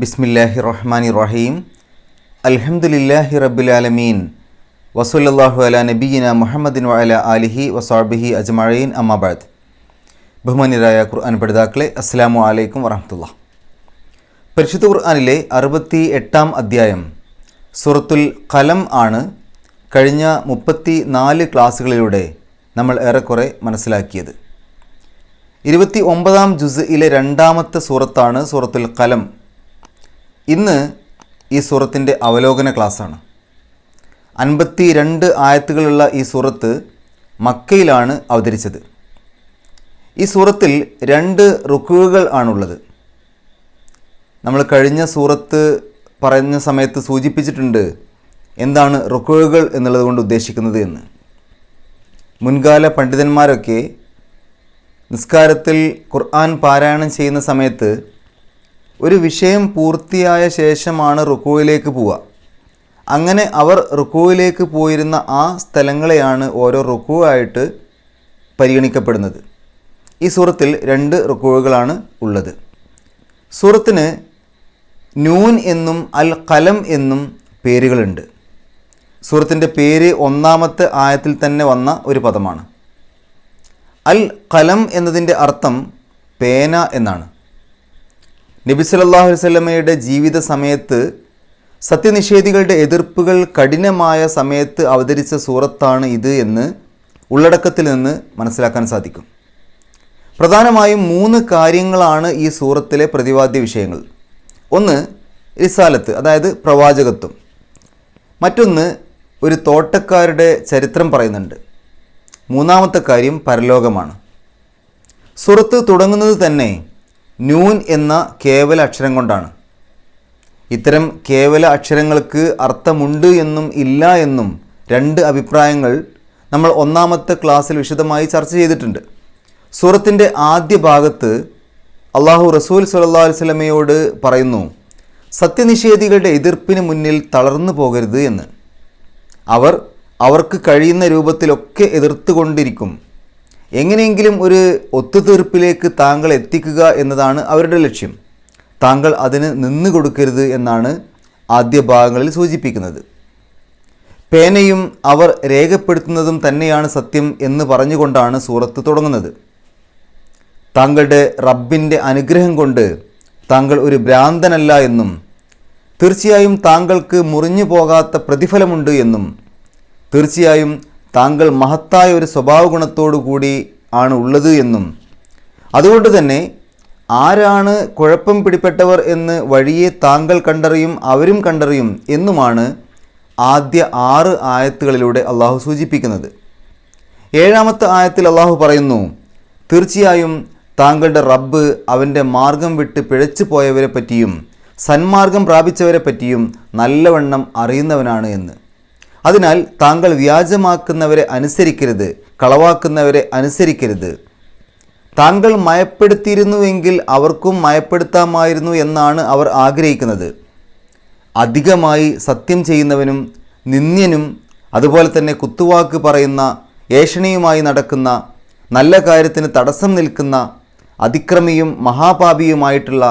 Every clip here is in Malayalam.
ബിസ്മില്ലാഹി റഹ്മാനി റഹീം അൽഹംദുലില്ലാഹി റബ്ബിലാലമീൻ. വസുല്ലാഹു അല നബീന മുഹമ്മദിൻ വഅല ആലിഹി വസാബിഹി അജ്മഴീൻ അമ്മാബാദ് ബഹുമാനിയരായ ഖുർആൻ പഠിതാക്കളെ അസ്സാമു അലൈക്കും വറഹമത്തുള്ള പരിശുദ്ധ ഖുർആാനിലെ അറുപത്തി എട്ടാം അധ്യായം സുറത്തുൽ കലം ആണ് കഴിഞ്ഞ മുപ്പത്തി നാല് ക്ലാസ്സുകളിലൂടെ നമ്മൾ ഏറെക്കുറെ മനസ്സിലാക്കിയത്. ഇരുപത്തി ഒമ്പതാം ജുസ് ഇലെ രണ്ടാമത്തെ സൂറത്താണ് സൂറത്തുൽ കലം ഇന്ന് ഈ സൂറത്തിന്റെ അവലോകന ക്ലാസ്സാണ്. അൻപത്തി രണ്ട് ആയത്തുകളുള്ള ഈ സൂറത്ത് മക്കയിലാണ് അവതരിച്ചത്. ഈ സൂറത്തിൽ രണ്ട് റുക്കുകൾ ആണുള്ളത്. നമ്മൾ കഴിഞ്ഞ സൂറത്ത് പറഞ്ഞ സമയത്ത് സൂചിപ്പിച്ചിട്ടുണ്ട് എന്താണ് റുക്കുകൾ എന്നുള്ളത് കൊണ്ട് ഉദ്ദേശിക്കുന്നത് എന്ന്. മുൻകാല പണ്ഡിതന്മാരൊക്കെ നിസ്കാരത്തിൽ ഖുർആൻ പാരായണം ചെയ്യുന്ന സമയത്ത് ഒരു വിഷയം പൂർത്തിയായ ശേഷമാണ് റുക്കുവിലേക്ക് പോവുക. അങ്ങനെ അവർ റുക്കുവിലേക്ക് പോയിരുന്ന ആ സ്ഥലങ്ങളെയാണ് ഓരോ റുക്കുവായിട്ട് പരിഗണിക്കപ്പെടുന്നത്. ഈ സൂറത്തിൽ രണ്ട് റുക്കുവുകളാണ് ഉള്ളത്. സൂറത്തിന് നൂൻ എന്നും അൽ കലം എന്നും പേരുകളുണ്ട്. സൂറത്തിന്റെ പേര് ഒന്നാമത്തെ ആയത്തിൽ തന്നെ വന്ന ഒരു പദമാണ്. അൽ കലം എന്നതിന്റെ അർത്ഥം പേന എന്നാണ്. നബി വസല്ലമയുടെ ജീവിത സമയത്ത് സത്യനിഷേധികളുടെ എതിർപ്പുകൾ കഠിനമായ സമയത്ത് അവതരിച്ച സൂറത്താണ് ഇത് എന്ന് ഉള്ളടക്കത്തിൽ നിന്ന് മനസ്സിലാക്കാൻ സാധിക്കും. പ്രധാനമായും മൂന്ന് കാര്യങ്ങളാണ് ഈ സൂറത്തിലെ പ്രതിപാദ്യ വിഷയങ്ങൾ. ഒന്ന് റിസാലത്ത് അതായത് പ്രവാചകത്വം. മറ്റൊന്ന് ഒരു തോട്ടക്കാരുടെ ചരിത്രം പറയുന്നുണ്ട്. മൂന്നാമത്തെ കാര്യം പരലോകമാണ്. സുറത്ത് തുടങ്ങുന്നത് തന്നെ നൂൻ എന്ന കേവല അക്ഷരം കൊണ്ടാണ്. ഇത്തരം കേവല അക്ഷരങ്ങൾക്ക് അർത്ഥമുണ്ട് എന്നും ഇല്ല എന്നും രണ്ട് അഭിപ്രായങ്ങൾ നമ്മൾ ഒന്നാമത്തെ ക്ലാസ്സിൽ വിശദമായി ചർച്ച ചെയ്തിട്ടുണ്ട്. സൂറത്തിന്റെ ആദ്യ ഭാഗത്ത് അള്ളാഹു റസൂൽ സല്ലാ വസ്ലമയോട് പറയുന്നു സത്യനിഷേധികളുടെ എതിർപ്പിന് മുന്നിൽ തളർന്നു പോകരുത് എന്ന്. അവർ അവർക്ക് കഴിയുന്ന രൂപത്തിലൊക്കെ എതിർത്തുകൊണ്ടിരിക്കും. എങ്ങനെയെങ്കിലും ഒരു ഒത്തുതീർപ്പിലേക്ക് താങ്കൾ എത്തിക്കുക എന്നതാണ് അവരുടെ ലക്ഷ്യം. താങ്കൾ അതിന് നിന്ന് കൊടുക്കരുത് എന്നാണ് ആദ്യ ഭാഗങ്ങളിൽ സൂചിപ്പിക്കുന്നത്. പേനയും അവർ രേഖപ്പെടുത്തുന്നതും തന്നെയാണ് സത്യം എന്ന് പറഞ്ഞുകൊണ്ടാണ് സൂറത്ത് തുടങ്ങുന്നത്. താങ്കളുടെ റബ്ബിന്റെ അനുഗ്രഹം കൊണ്ട് താങ്കൾ ഒരു ഭ്രാന്തനല്ല എന്നും തീർച്ചയായും താങ്കൾക്ക് മുറിഞ്ഞു പോകാത്ത പ്രതിഫലമുണ്ട് എന്നും തീർച്ചയായും താങ്കൾ മഹത്തായ ഒരു സ്വഭാവ ഗുണത്തോടു കൂടി ആണ് ഉള്ളത് എന്നും. അതുകൊണ്ട് തന്നെ ആരാണ് കുഴപ്പം പിടിപ്പെട്ടവർ എന്ന് വഴിയെ താങ്കൾ കണ്ടറിയും അവരും കണ്ടറിയും എന്നുമാണ് ആദ്യ ആറ് ആയത്തുകളിലൂടെ അള്ളാഹു സൂചിപ്പിക്കുന്നത്. ഏഴാമത്തെ ആയത്തിൽ അള്ളാഹു പറയുന്നു തീർച്ചയായും താങ്കളുടെ റബ്ബ് അവന്റെ മാർഗം വിട്ട് പിഴച്ചു പോയവരെ പറ്റിയും സന്മാർഗം പ്രാപിച്ചവരെ പറ്റിയും നല്ലവണ്ണം അറിയുന്നവനാണ് എന്ന്. അതിനാൽ താങ്കൾ വ്യാജമാക്കുന്നവരെ അനുസരിക്കരുത് കളവാക്കുന്നവരെ അനുസരിക്കരുത്. താങ്കൾ മയപ്പെടുത്തിയിരുന്നുവെങ്കിൽ അവർക്കും മയപ്പെടുത്താമായിരുന്നു എന്നാണ് അവർ ആഗ്രഹിക്കുന്നത്. അധികമായി സത്യം ചെയ്യുന്നവനും നിന്ദ്യനും അതുപോലെ തന്നെ കുത്തുവാക്ക് പറയുന്ന ഏഷണിയുമായി നടക്കുന്ന നല്ല കാര്യത്തിന് തടസ്സം നിൽക്കുന്ന അതിക്രമിയും മഹാപാപിയുമായിട്ടുള്ള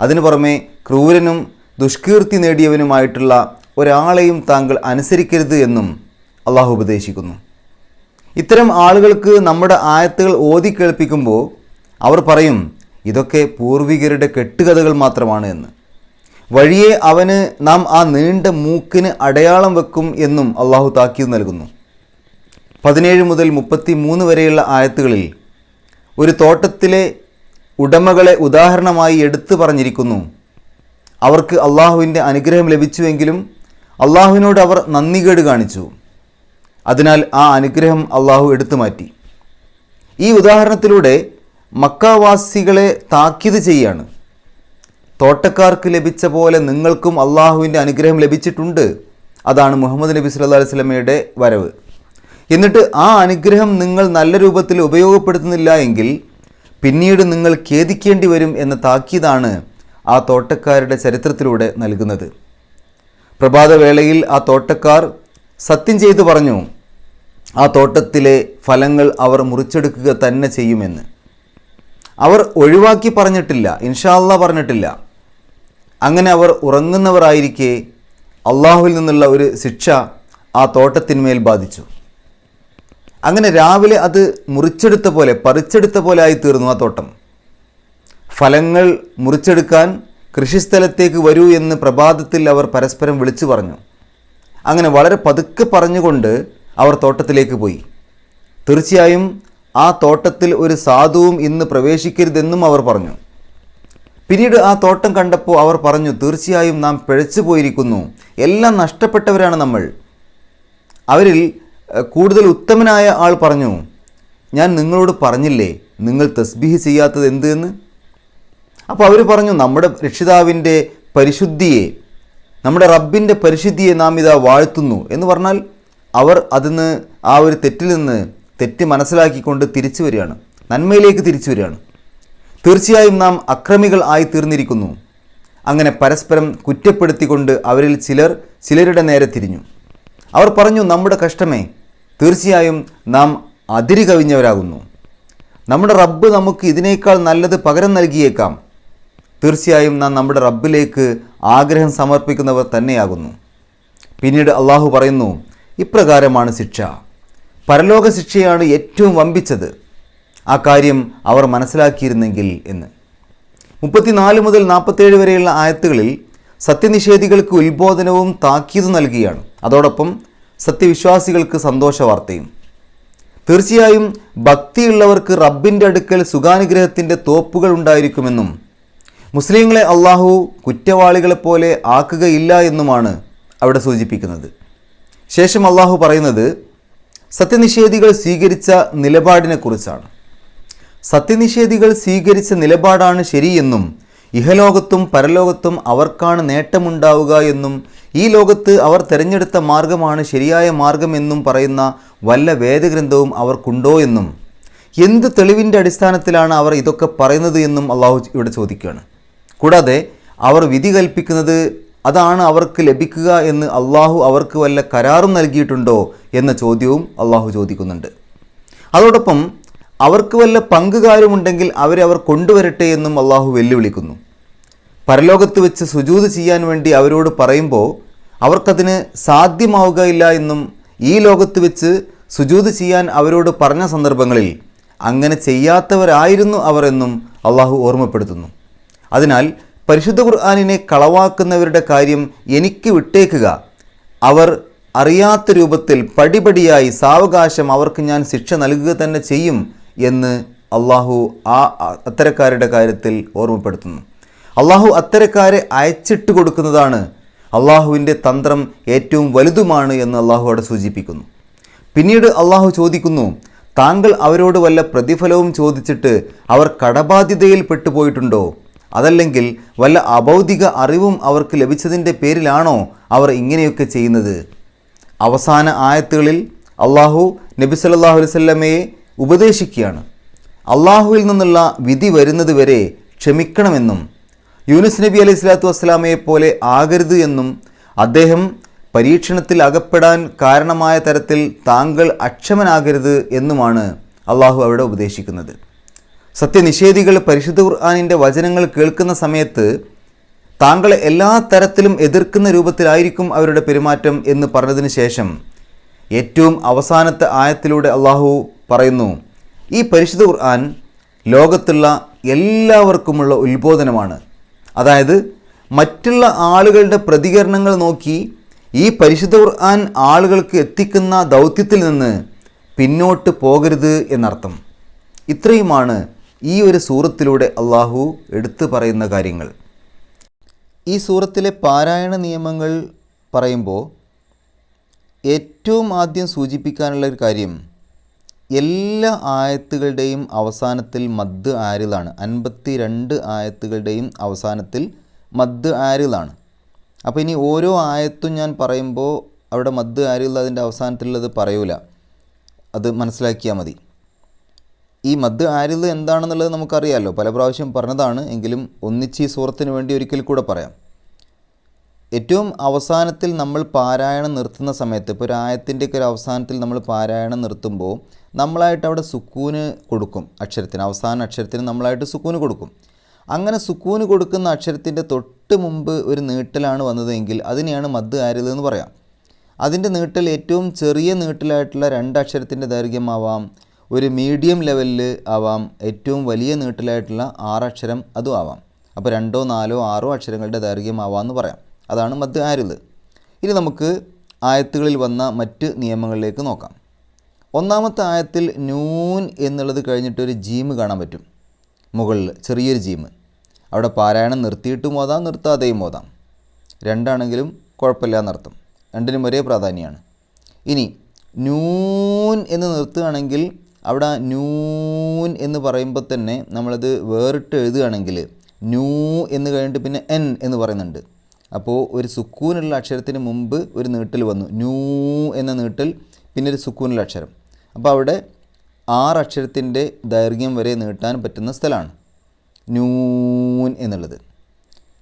അതിനു പുറമെ ക്രൂരനും ദുഷ്കീർത്തി നേടിയവനുമായിട്ടുള്ള ഒരാളെയും താങ്കൾ അനുസരിക്കരുത് എന്നും അള്ളാഹു ഉപദേശിക്കുന്നു. ഇത്തരം ആളുകൾക്ക് നമ്മുടെ ആയത്തുകൾ ഓതി കേൾപ്പിക്കുമ്പോൾ അവർ പറയും ഇതൊക്കെ പൂർവികരുടെ കെട്ടുകഥകൾ മാത്രമാണ് എന്ന്. വഴിയെ അവന് നാം ആ നീണ്ട മൂക്കിന് അടയാളം വെക്കും എന്നും അള്ളാഹു താക്കീത് നൽകുന്നു. പതിനേഴ് മുതൽ മുപ്പത്തി മൂന്ന് വരെയുള്ള ആയത്തുകളിൽ ഒരു തോട്ടത്തിലെ ഉടമകളെ ഉദാഹരണമായി എടുത്തു പറഞ്ഞിരിക്കുന്നു. അവർക്ക് അള്ളാഹുവിന്റെ അനുഗ്രഹം ലഭിച്ചുവെങ്കിലും അള്ളാഹുവിനോട് അവർ നന്ദികേട് കാണിച്ചു. അതിനാൽ ആ അനുഗ്രഹം അള്ളാഹു എടുത്തു മാറ്റി. ഈ ഉദാഹരണത്തിലൂടെ മക്കാവാസികളെ താക്കീത് ചെയ്യാണ്. തോട്ടക്കാർക്ക് ലഭിച്ച പോലെ നിങ്ങൾക്കും അള്ളാഹുവിന്റെ അനുഗ്രഹം ലഭിച്ചിട്ടുണ്ട്. അതാണ് മുഹമ്മദ് നബി സല്ലാ അലൈഹി സ്വലമയുടെ വരവ്. എന്നിട്ട് ആ അനുഗ്രഹം നിങ്ങൾ നല്ല രൂപത്തിൽ ഉപയോഗപ്പെടുത്തുന്നില്ല എങ്കിൽ പിന്നീട് നിങ്ങൾ ഖേദിക്കേണ്ടി വരും എന്ന താക്കീതാണ് ആ തോട്ടക്കാരുടെ ചരിത്രത്തിലൂടെ നൽകുന്നത്. പ്രഭാതവേളയിൽ ആ തോട്ടക്കാർ സത്യം ചെയ്തു പറഞ്ഞു ആ തോട്ടത്തിലെ ഫലങ്ങൾ അവർ മുറിച്ചെടുക്കുക തന്നെ ചെയ്യുമെന്ന്. അവർ ഒഴിവാക്കി പറഞ്ഞിട്ടില്ല ഇൻഷാല്ല പറഞ്ഞിട്ടില്ല. അങ്ങനെ അവർ ഉറങ്ങുന്നവരായിരിക്കെ അള്ളാഹുവിൽ നിന്നുള്ള ഒരു ശിക്ഷ ആ തോട്ടത്തിന്മേൽ ബാധിച്ചു. അങ്ങനെ രാവിലെ അത് മുറിച്ചെടുത്ത പോലെ പറിച്ചെടുത്ത പോലെ ആയി തീർന്നു ആ തോട്ടം. ഫലങ്ങൾ മുറിച്ചെടുക്കാൻ കൃഷിസ്ഥലത്തേക്ക് വരൂ എന്ന് പ്രഭാതത്തിൽ അവർ പരസ്പരം വിളിച്ചു പറഞ്ഞു. അങ്ങനെ വളരെ പതുക്കെ പറഞ്ഞുകൊണ്ട് അവർ തോട്ടത്തിലേക്ക് പോയി. തീർച്ചയായും ആ തോട്ടത്തിൽ ഒരു സാധുവും ഇന്ന് പ്രവേശിക്കരുതെന്നും അവർ പറഞ്ഞു. പിന്നീട് ആ തോട്ടം കണ്ടപ്പോൾ അവർ പറഞ്ഞു തീർച്ചയായും നാം പിഴച്ചു പോയിരിക്കുന്നു. എല്ലാം നഷ്ടപ്പെട്ടവരാണ് നമ്മൾ. അവരിൽ കൂടുതൽ ഉത്തമനായ ആൾ പറഞ്ഞു ഞാൻ നിങ്ങളോട് പറഞ്ഞില്ലേ നിങ്ങൾ തസ്ബീഹ് ചെയ്യാത്തത് എന്ത് എന്ന് അപ്പോൾ അവർ പറഞ്ഞു നമ്മുടെ രക്ഷിതാവിന്റെ പരിശുദ്ധിയെ നമ്മുടെ റബ്ബിന്റെ പരിശുദ്ധിയെ നാം ഇതാ വാഴ്ത്തുന്നു. എന്ന് പറഞ്ഞാൽ അവർ അതിന്ന് ആ ഒരു തെറ്റിൽ നിന്ന് തെറ്റ് മനസ്സിലാക്കിക്കൊണ്ട് തിരിച്ചു വരികയാണ്. നന്മയിലേക്ക് തിരിച്ചു വരികയാണ്. തീർച്ചയായും നാം അക്രമികൾ ആയി തീർന്നിരിക്കുന്നു. അങ്ങനെ പരസ്പരം കുറ്റപ്പെടുത്തിക്കൊണ്ട് അവരിൽ ചിലർ ചിലരുടെ നേരെ തിരിഞ്ഞു. അവർ പറഞ്ഞു നമ്മുടെ കഷ്ടമേ തീർച്ചയായും നാം അതിരി കവിഞ്ഞവരാകുന്നു നമ്മുടെ റബ്ബ് നമുക്ക് ഇതിനേക്കാൾ നല്ലത് പകരം നൽകിയേക്കാം. തീർച്ചയായും നാം നമ്മുടെ റബ്ബിലേക്ക് ആഗ്രഹം സമർപ്പിക്കുന്നവർ തന്നെയാകുന്നു. പിന്നീട് അള്ളാഹു പറയുന്നു ഇപ്രകാരമാണ് ശിക്ഷ. പരലോക ശിക്ഷയാണ് ഏറ്റവും വമ്പിച്ചത്. ആ കാര്യം അവർ മനസ്സിലാക്കിയിരുന്നെങ്കിൽ എന്ന്. മുപ്പത്തിനാല് മുതൽ നാൽപ്പത്തേഴ് വരെയുള്ള ആയത്തുകളിൽ സത്യനിഷേധികൾക്ക് ഉത്ബോധനവും താക്കീതും നൽകുകയാണ് അതോടൊപ്പം സത്യവിശ്വാസികൾക്ക് സന്തോഷ വാർത്തയും തീർച്ചയായും ഭക്തിയുള്ളവർക്ക് റബ്ബിന്റെ അടുക്കൽ സുഖാനുഗ്രഹത്തിന്റെ തോപ്പുകൾ ഉണ്ടായിരിക്കുമെന്നും മുസ്ലിങ്ങളെ അള്ളാഹു കുറ്റവാളികളെപ്പോലെ ആക്കുകയില്ല എന്നുമാണ് അവിടെ സൂചിപ്പിക്കുന്നത്. ശേഷം അള്ളാഹു പറയുന്നത് സത്യനിഷേധികൾ സ്വീകരിച്ച നിലപാടിനെക്കുറിച്ചാണ് സത്യനിഷേധികൾ സ്വീകരിച്ച നിലപാടാണ് ശരിയെന്നും ഇഹലോകത്തും പരലോകത്തും അവർക്കാണ് നേട്ടമുണ്ടാവുക എന്നും ഈ ലോകത്ത് അവർ തിരഞ്ഞെടുത്ത മാർഗമാണ് ശരിയായ മാർഗമെന്നും പറയുന്ന വല്ല വേദഗ്രന്ഥവും അവർക്കുണ്ടോ എന്നും എന്ത് തെളിവിന്റെ അടിസ്ഥാനത്തിലാണ് അവർ ഇതൊക്കെ പറയുന്നത് എന്നും അള്ളാഹു ഇവിടെ ചോദിക്കുകയാണ്. കൂടാതെ അവർ വിധി കൽപ്പിക്കുന്നത് അതാണ് അവർക്ക് ലഭിക്കുക എന്ന് അള്ളാഹു അവർക്ക് വല്ല കരാറും നൽകിയിട്ടുണ്ടോ എന്ന ചോദ്യവും അള്ളാഹു ചോദിക്കുന്നുണ്ട്. അതോടൊപ്പം അവർക്ക് വല്ല പങ്കുകാരുമുണ്ടെങ്കിൽ അവരെ അവർ കൊണ്ടുവരട്ടെ എന്നും അള്ളാഹു വെല്ലുവിളിക്കുന്നു. പരലോകത്ത് വെച്ച് സുജൂത് ചെയ്യാൻ വേണ്ടി അവരോട് പറയുമ്പോൾ അവർക്കതിന് സാധ്യമാവുകയില്ല എന്നും ഈ ലോകത്ത് വെച്ച് സുജൂത് ചെയ്യാൻ അവരോട് പറഞ്ഞ സന്ദർഭങ്ങളിൽ അങ്ങനെ ചെയ്യാത്തവരായിരുന്നു അവർ എന്നും അള്ളാഹു ഓർമ്മപ്പെടുത്തുന്നു. അതിനാൽ പരിശുദ്ധ ഖുർആാനിനെ കളവാക്കുന്നവരുടെ കാര്യം എനിക്ക് വിട്ടേക്കുക. അവർ അറിയാത്ത രൂപത്തിൽ പടിപടിയായി സാവകാശം അവർക്ക് ഞാൻ ശിക്ഷ നൽകുക തന്നെ ചെയ്യും എന്ന് അള്ളാഹു ആ അത്തരക്കാരുടെ കാര്യത്തിൽ ഓർമ്മപ്പെടുത്തുന്നു. അള്ളാഹു അത്തരക്കാരെ അയച്ചിട്ട് കൊടുക്കുന്നതാണ് അള്ളാഹുവിന്റെ തന്ത്രം ഏറ്റവും വലുതുമാണ് എന്ന് അള്ളാഹു അവിടെ സൂചിപ്പിക്കുന്നു. പിന്നീട് അള്ളാഹു ചോദിക്കുന്നു താങ്കൾ അവരോട് വല്ല പ്രതിഫലവും ചോദിച്ചിട്ട് അവർ കടബാധ്യതയിൽ പെട്ടുപോയിട്ടുണ്ടോ? അതല്ലെങ്കിൽ വല്ല അബൗദിക അറിവും അവർക്ക് ലഭിച്ചതിന്റെ പേരിലാണോ അവർ ഇങ്ങനെയൊക്കെ ചെയ്യുന്നത്? അവസാന ആയത്തുകളിൽ അള്ളാഹു നബി സല്ലാഹു അലൈവല്ലമയെ ഉപദേശിക്കുകയാണ്. അള്ളാഹുവിൽ നിന്നുള്ള വിധി വരുന്നത് വരെ ക്ഷമിക്കണമെന്നും യൂനുസ് നബി അലൈഹി സ്വലാത്തു വസ്സലാമയെ പോലെ ആകരുത് എന്നും അദ്ദേഹം പരീക്ഷണത്തിൽ അകപ്പെടാൻ കാരണമായ തരത്തിൽ താങ്കൾ അക്ഷമനാകരുത് എന്നുമാണ് അള്ളാഹു അവിടെ ഉപദേശിക്കുന്നത്. സത്യനിഷേധികൾ പരിശുദ്ധ ഖുർആാനിന്റെ വചനങ്ങൾ കേൾക്കുന്ന സമയത്ത് താങ്കളെ എല്ലാ തരത്തിലും എതിർക്കുന്ന രൂപത്തിലായിരിക്കും അവരുടെ പെരുമാറ്റം എന്ന് പറഞ്ഞതിന് ശേഷം ഏറ്റവും അവസാനത്തെ ആയത്തിലൂടെ അള്ളാഹു പറയുന്നു ഈ പരിശുദ്ധ ഖുർആൻ ലോകത്തുള്ള എല്ലാവർക്കുമുള്ള ഉത്ബോധനമാണ്. അതായത് മറ്റുള്ള ആളുകളുടെ പ്രതികരണങ്ങൾ നോക്കി ഈ പരിശുദ്ധ ഖുർആൻ ആളുകൾക്ക് എത്തിക്കുന്ന ദൗത്യത്തിൽ നിന്ന് പിന്നോട്ട് പോകരുത് എന്നർത്ഥം. ഇത്രയുമാണ് ഈ ഒരു സൂറത്തിലൂടെ അള്ളാഹു എടുത്തു പറയുന്ന കാര്യങ്ങൾ. ഈ സൂറത്തിലെ പാരായണ നിയമങ്ങൾ പറയുമ്പോൾ ഏറ്റവും ആദ്യം സൂചിപ്പിക്കാനുള്ള ഒരു കാര്യം എല്ലാ ആയത്തുകളുടെയും അവസാനത്തിൽ മദ് ആരിലാണ്. അൻപത്തി രണ്ട് ആയത്തുകളുടെയും അവസാനത്തിൽ മദ് ആരിലാണ്. അപ്പോൾ ഇനി ഓരോ ആയത്തും ഞാൻ പറയുമ്പോൾ അവിടെ മദ് ആരിൽ അതിന്റെ അവസാനത്തിലുള്ളത് പറയൂല. അത് മനസ്സിലാക്കിയാൽ മതി. ഈ മദ് ആരിൽ എന്താണെന്നുള്ളത് നമുക്കറിയാമല്ലോ പല പ്രാവശ്യം പറഞ്ഞതാണ്. എങ്കിലും ഒന്നിച്ച് ഈ സൂറത്തിന് വേണ്ടി ഒരിക്കൽ കൂടെ പറയാം. ഏറ്റവും അവസാനത്തിൽ നമ്മൾ പാരായണം നിർത്തുന്ന സമയത്ത് ഇപ്പോൾ ഒരു ആയത്തിന്റെയൊക്കെ ഒരു അവസാനത്തിൽ നമ്മൾ പാരായണം നിർത്തുമ്പോൾ നമ്മളായിട്ട് അവിടെ സുക്കൂന് കൊടുക്കും. അക്ഷരത്തിന് അവസാന അക്ഷരത്തിന് നമ്മളായിട്ട് സുക്കൂന് കൊടുക്കും. അങ്ങനെ സുക്കൂന് കൊടുക്കുന്ന അക്ഷരത്തിന്റെ തൊട്ട് മുമ്പ് ഒരു നീട്ടലാണ് വന്നതെങ്കിൽ അതിനെയാണ് മദ് ആരിത് എന്ന് പറയാം. അതിന്റെ നീട്ടൽ ഏറ്റവും ചെറിയ നീട്ടലായിട്ടുള്ള രണ്ടക്ഷരത്തിന്റെ ദൈർഘ്യമാവാം. ഒരു മീഡിയം ലെവലിൽ ആവാം. ഏറ്റവും വലിയ നീട്ടലായിട്ടുള്ള ആറക്ഷരം അതും ആവാം. അപ്പോൾ രണ്ടോ നാലോ ആറോ അക്ഷരങ്ങളുടെ ദൈർഘ്യമാവാമെന്ന് പറയാം. അതാണ് മദ് ആരുത് ഇനി നമുക്ക് ആയത്തുകളിൽ വന്ന മറ്റ് നിയമങ്ങളിലേക്ക് നോക്കാം. ഒന്നാമത്തെ ആയത്തിൽ നൂൻ എന്നുള്ളത് കഴിഞ്ഞിട്ട് ഒരു ജീമ് കാണാൻ പറ്റും. മുകളിൽ ചെറിയൊരു ജീമ് അവിടെ പാരായണം നിർത്തിയിട്ടും ഓതാം നിർത്താതെയും ഓതാം. രണ്ടാണെങ്കിലും കുഴപ്പമില്ല എന്നർത്ഥം രണ്ടിനും ഒരേ പ്രാധാന്യമാണ് ഇനി നൂൻ എന്ന് നിർത്തുകയാണെങ്കിൽ അവിടെ ന്യൂൻ എന്ന് പറയുമ്പോൾ തന്നെ നമ്മളത് വേറിട്ട് എഴുതുകയാണെങ്കിൽ ന്യൂ എന്ന് കഴിഞ്ഞിട്ട് പിന്നെ എൻ എന്ന് പറയുന്നുണ്ട്. അപ്പോൾ ഒരു സുക്കൂനുള്ള അക്ഷരത്തിന് മുമ്പ് ഒരു നീട്ടൽ വന്നു. ന്യൂ എന്ന നീട്ടൽ പിന്നെ ഒരു സുക്കൂനുള്ള അക്ഷരം. അപ്പോൾ അവിടെ ആറ് അക്ഷരത്തിന്റെ ദൈർഘ്യം വരെ നീട്ടാൻ പറ്റുന്ന സ്ഥലമാണ് ന്യൂൻ എന്നുള്ളത്.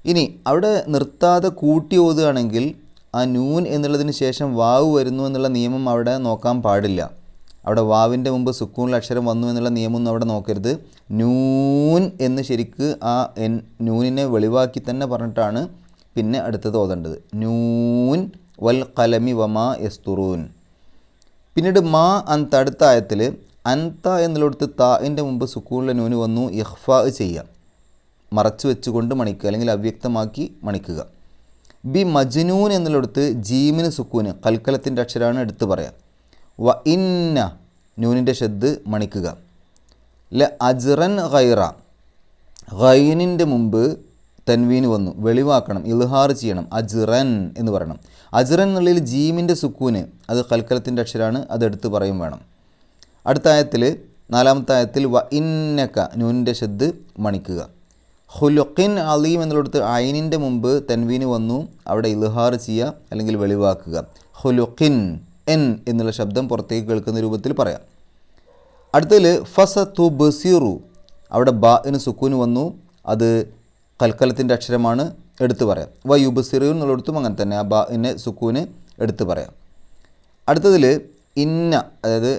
ഇനി അവിടെ നിർത്താതെ കൂട്ടി ഓതുകയാണെങ്കിൽ ആ ന്യൂൻ എന്നുള്ളതിന് ശേഷം വാവ് വരുന്നു എന്നുള്ള നിയമം അവിടെ നോക്കാൻ പാടില്ല. അവിടെ വാവിന്റെ മുമ്പ് സുക്കൂണിൽ അക്ഷരം വന്നു എന്നുള്ള നിയമമൊന്നും അവിടെ നോക്കരുത്. നൂൻ എന്ന് ശരിക്ക് ആ എൻ നൂനിനെ വെളിവാക്കി തന്നെ പറഞ്ഞിട്ടാണ് പിന്നെ അടുത്തത് ഓതേണ്ടത്. നൂൻ വൽ കലമി വമാ എസ്തുറൂൻ പിന്നീട് മാ അന്ത അടുത്ത ആയത്തിൽ അൻത എന്നുള്ളിടത്ത് താഇന്റെ മുമ്പ് സുക്കൂണിലെ നൂന് വന്നു ഇഹ്ഫ ചെയ്യുക. മറച്ചു വെച്ചുകൊണ്ട് മണിക്കുക അല്ലെങ്കിൽ അവ്യക്തമാക്കി മണിക്കുക. ബി മജ്നൂൻ എന്നുള്ളിടത്ത് ജീമിന് സുക്കൂന് കൽക്കലത്തിന്റെ അക്ഷരമാണ് എടുത്തു പറയാം. വ ഇന്ന നൂനിന്റെ ഷെദ് മണിക്കുക. ല അജ്റൻ ഖൈറ. ഖൈനിന്റെ മുമ്പ് തൻവീന് വന്നു. വെളിവാക്കണം ഇൽഹാർ ചെയ്യണം അജ്റൻ എന്ന് പറയണം. അജ്റൻ എന്നുള്ളിൽ ജീമിന്റെ സുക്കൂന് അത് കൽക്കലത്തിന്റെ അക്ഷരമാണ് അത് എടുത്ത് പറയും വേണം. അടുത്ത ആയത്തിൽ നാലാമത്തെ ആയത്തിൽ വ ഇന്നക്ക നൂനിന്റെ ഷെദ് മണിക്കുക. ഹുലുഖിൻ അലീം എന്നുള്ളടത്ത് ഐനിന്റെ മുമ്പ് തൻവീന് വന്നു. അവിടെ ഇൽഹാർ ചെയ്യുക അല്ലെങ്കിൽ വെളിവാക്കുക. ഹുലുഖിൻ എൻ എന്നുള്ള ശബ്ദം പുറത്തേക്ക് കേൾക്കുന്ന രൂപത്തിൽ പറയാം. അടുത്തതിൽ ഫസ തു ബസീറു. അവിടെ ബ എന്ന് സുക്കൂന് വന്നു. അത് കൽക്കലത്തിന്റെ അക്ഷരമാണ് എടുത്തു പറയാം. വ യുബസിറു എന്നുള്ളിടത്തും അങ്ങനെ തന്നെ ആ ബ എന്നെ സുക്കൂന് എടുത്തു പറയാം. അടുത്തതിൽ ഇന്ന അതായത്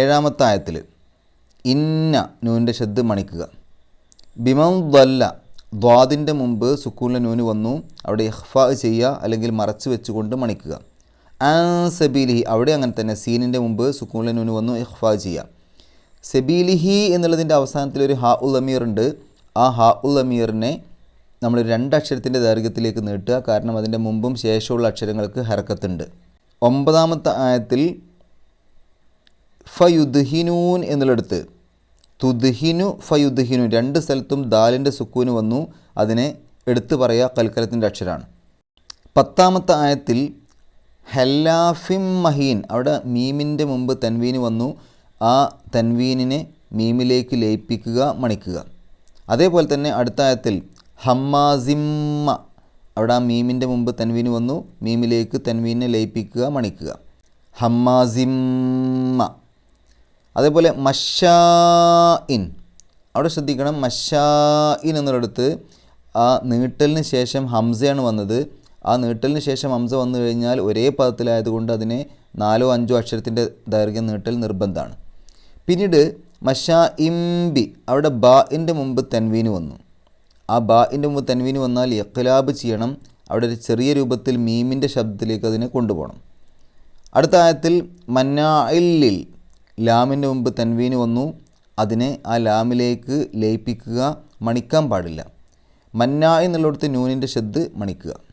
ഏഴാമത്തെ ആയത്തിൽ ഇന്ന നൂനിന്റെ ശബ്ദ് മണിക്കുക. ബിമം വല്ല ദ്വാദിന്റെ മുമ്പ് സുക്കൂനിലെ നൂന് വന്നു. അവിടെ ഇഹ്ഫ ചെയ്യുക അല്ലെങ്കിൽ മറച്ചു വെച്ചുകൊണ്ട് മണിക്കുക. സബീലിഹി അവിടെ അങ്ങനെ തന്നെ സീനിന്റെ മുമ്പ് സുക്കൂനിലെ നൂന് വന്നു ഇഹ്ഫാ ചെയ്യുക സെബീലിഹി എന്നുള്ളതിന്റെ അവസാനത്തിൽ ഒരു ഹാ ഉൽ അമീർ ഉണ്ട്. ആ ഹാ ഉൽ അമീറിനെ നമ്മൾ രണ്ടക്ഷരത്തിന്റെ ദൈർഘ്യത്തിലേക്ക് നീട്ടുക. കാരണം അതിന്റെ മുമ്പും ശേഷമുള്ള അക്ഷരങ്ങൾക്ക് ഹരക്കത്തുണ്ട്. ഒമ്പതാമത്തെ ആയത്തിൽ ഫയുദ്ഹിനൂൻ എന്നുള്ളിടത്ത്. തുദ്ഹിനു ഫയുദ്ഹിനു രണ്ട് സ്ഥലത്തും ദാലിന്റെ സുക്കൂന് വന്നു. അതിനെ എടുത്തു പറയുക കൽക്കലത്തിന്റെ അക്ഷരമാണ്. പത്താമത്തെ ആയത്തിൽ ഹെല്ലാഫിം മഹീൻ. അവിടെ മീമിന്റെ മുമ്പ് തൻവീന് വന്നു. ആ തൻവീനിനെ മീമിലേക്ക് ലയിപ്പിക്കുക മണിക്കുക. അതേപോലെ തന്നെ അടുത്ത ആയത്തിൽ ഹമ്മാസിമ്മ അവിടെ ആ മീമിന്റെ മുമ്പ് തൻവീന് വന്നു. മീമിലേക്ക് തൻവീനെ ലയിപ്പിക്കുക മണിക്കുക. ഹമ്മാസിമ്മ അതേപോലെ മഷാഇൻ. അവിടെ ശ്രദ്ധിക്കണം. മഷാഇൻ എന്നുള്ളിടത്ത് ആ നീട്ടലിന് ശേഷം ഹംസയാണ് വന്നത്. ആ നീട്ടലിന് ശേഷം ഹംസ വന്നു കഴിഞ്ഞാൽ ഒരേ പദത്തിലായതുകൊണ്ട് അതിനെ നാലോ അഞ്ചോ അക്ഷരത്തിന്റെ ദൈർഘ്യം നീട്ടൽ നിർബന്ധമാണ്. പിന്നീട് മഷാ ഇംബി അവിടെ ബാഇന്റെ മുമ്പ് തൻവീന് വന്നു. ആ ബാഇന്റെ മുമ്പ് തൻവീന് വന്നാൽ ഇഖ്ലാബ് ചെയ്യണം. അവിടെ ഒരു ചെറിയ രൂപത്തിൽ മീമിന്റെ ശബ്ദത്തിലേക്ക് അതിനെ കൊണ്ടുപോകണം. അടുത്ത ആയത്തിൽ മന്നായില്ലിൽ ലാമിന്റെ മുമ്പ് തൻവീന് വന്നു. അതിനെ ആ ലാമിലേക്ക് ലയിപ്പിക്കുക മണിക്കാൻ പാടില്ല. മന്ന എന്നുള്ളിടത്ത് നൂനിന്റെ ശബ്ദ് മണിക്കുക.